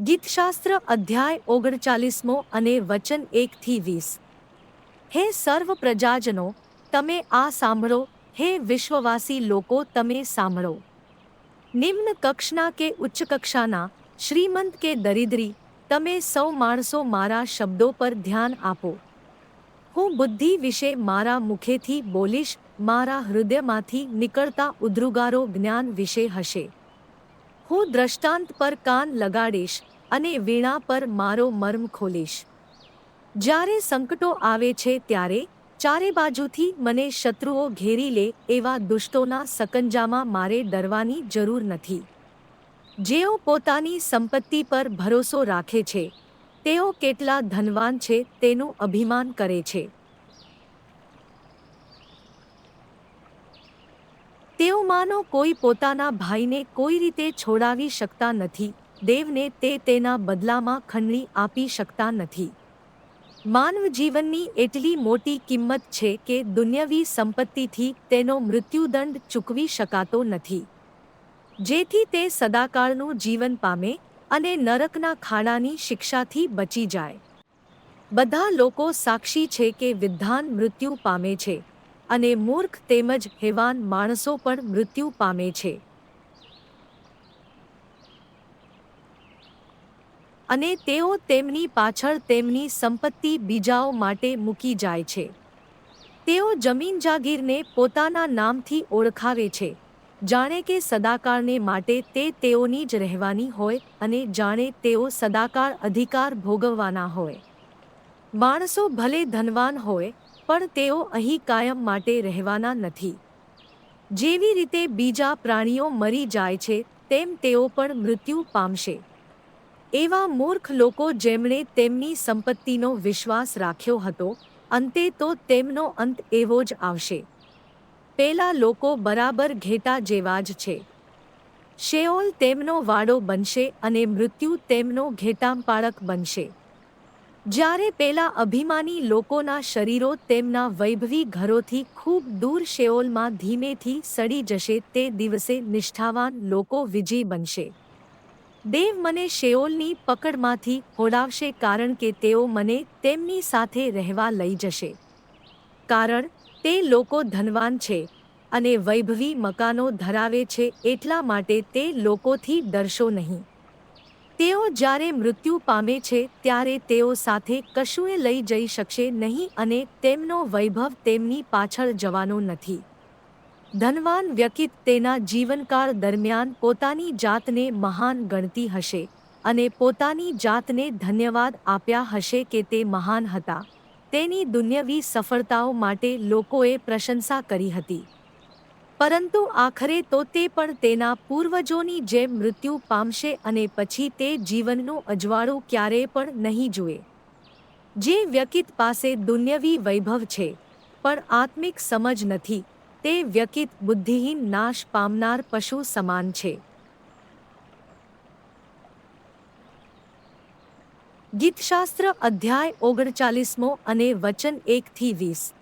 ગીતશાસ્ત્ર અધ્યાય ઓગણચાલીસમો અને વચન એકથી વીસ. હે સર્વ પ્રજાજનો, તમે આ સાંભળો. હે વિશ્વવાસી લોકો, તમે સાંભળો. નિમ્ન કક્ષના કે ઉચ્ચ કક્ષાના, શ્રીમંત કે દરિદ્રી, તમે સૌ માણસો મારા શબ્દો પર ધ્યાન આપો. હું બુદ્ધિ વિશે મારા મુખેથી બોલીશ, મારા હૃદયમાંથી નીકળતા ઉદ્રુગારો જ્ઞાન વિશે હશે. હું દ્રષ્ટાંત પર કાન લગાડીશ અને વીણા પર મારો મર્મ ખોલીશ. જ્યારે સંકટો આવે છે ત્યારે ચારે બાજુથી મને શત્રુઓ ઘેરી લે એવા દુષ્ટોના સકંજામાં મારે ડરવાની જરૂર નથી. જેઓ પોતાની સંપત્તિ પર ભરોસો રાખે છે, તેઓ કેટલા ધનવાન છે તેનું અભિમાન કરે છે. તેઓમાંનો કોઈ પોતાના ભાઈને કોઈ રીતે છોડાવી શકતા નથી. દેવને તે તેના બદલામાં ખંડણી આપી શકતા નથી. માનવ જીવનની એટલી મોટી કિંમત છે કે દુન્યવી સંપત્તિથી તેનો મૃત્યુદંડ ચૂકવી શકાતો નથી. જેથી તે સદાકાળનું જીવન પામે અને નરકના ખાડાની શિક્ષાથી બચી જાય. બધા લોકો સાક્ષી છે કે વિદ્ધાન મૃત્યુ પામે છે. અને મૂર્ખ તેમજ હેવાન માણસો પણ મૃત્યુ પામે છે. અને તેઓ તેમની પાછળ તેમની સંપત્તિ બીજાઓ માટે મૂકી જાય છે. તેઓ જમીન જાગીરને પોતાના નામથી ઓળખાવે છે. જાણે કે સદાકાળને માટે તે તેઓની જ રહેવાની હોય અને જાણે તેઓ સદાકાળ અધિકાર ભોગવવાના હોય. માણસો ભલે ધનવાન હોય પણ તેઓ અહીં કાયમ માટે રહેવાના નથી. જેવી રીતે બીજા પ્રાણીઓ મરી જાય છે, તેમ તેઓ પણ મૃત્યુ પામશે. એવા મૂર્ખ લોકો જેમણે તેમની સંપત્તિનો વિશ્વાસ રાખ્યો હતો, અંતે તો તેમનો અંત એવો જ આવશે. પેલા લોકો બરાબર ઘેટા જેવા જ છે. શેઓલ તેમનો વાડો બનશે અને મૃત્યુ તેમનો ઘેટાંપાળક બનશે. જ્યારે પેલા અભિમાની લોકોના શરીરો તેમના વૈભવી ઘરોથી ખૂબ દૂર શેઓલમાં ધીમેથી સડી જશે તે દિવસે નિષ્ઠાવાન લોકો વિજય બનશે. દેવ મને શેઓલની પકડમાંથી હોડાવશે કારણ કે તેઓ મને તેમની સાથે રહેવા લઈ જશે. કારણ, તે લોકો ધનવાન છે અને વૈભવી મકાનો ધરાવે છે એટલા માટે તે લોકોથી ડરશો નહીં. તેઓ જ્યારે મૃત્યુ પામે છે ત્યારે તેઓ સાથે કશુંએ લઈ જઈ શકશે નહીં અને તેમનો વૈભવ તેમની પાછળ જવાનો નથી. ધનવાન વ્યક્તિ તેના જીવનકાળ દરમિયાન પોતાની જાતને મહાન ગણતી હશે અને પોતાની જાતને ધન્યવાદ આપ્યા હશે કે તે મહાન હતા. તેની દુન્યવી સફળતાઓ માટે લોકોએ પ્રશંસા કરી હતી. પરંતુ આખરે તો તે પણ તેના પૂર્વજોની જેમ મૃત્યુ પામશે અને પછી તે જીવનનું અજવાળું ક્યારેય પણ નહીં જુએ. જે વ્યક્તિત પાસે દુન્યવી વૈભવ છે, પણ આત્મિક સમજ નથી, તે વ્યક્તિત બુદ્ધિહીન નાશ પામનાર પશુ સમાન છે. ગીતશાસ્ત્ર અધ્યાય ઓગણચાલીસમો અને વચન એકથી વીસ.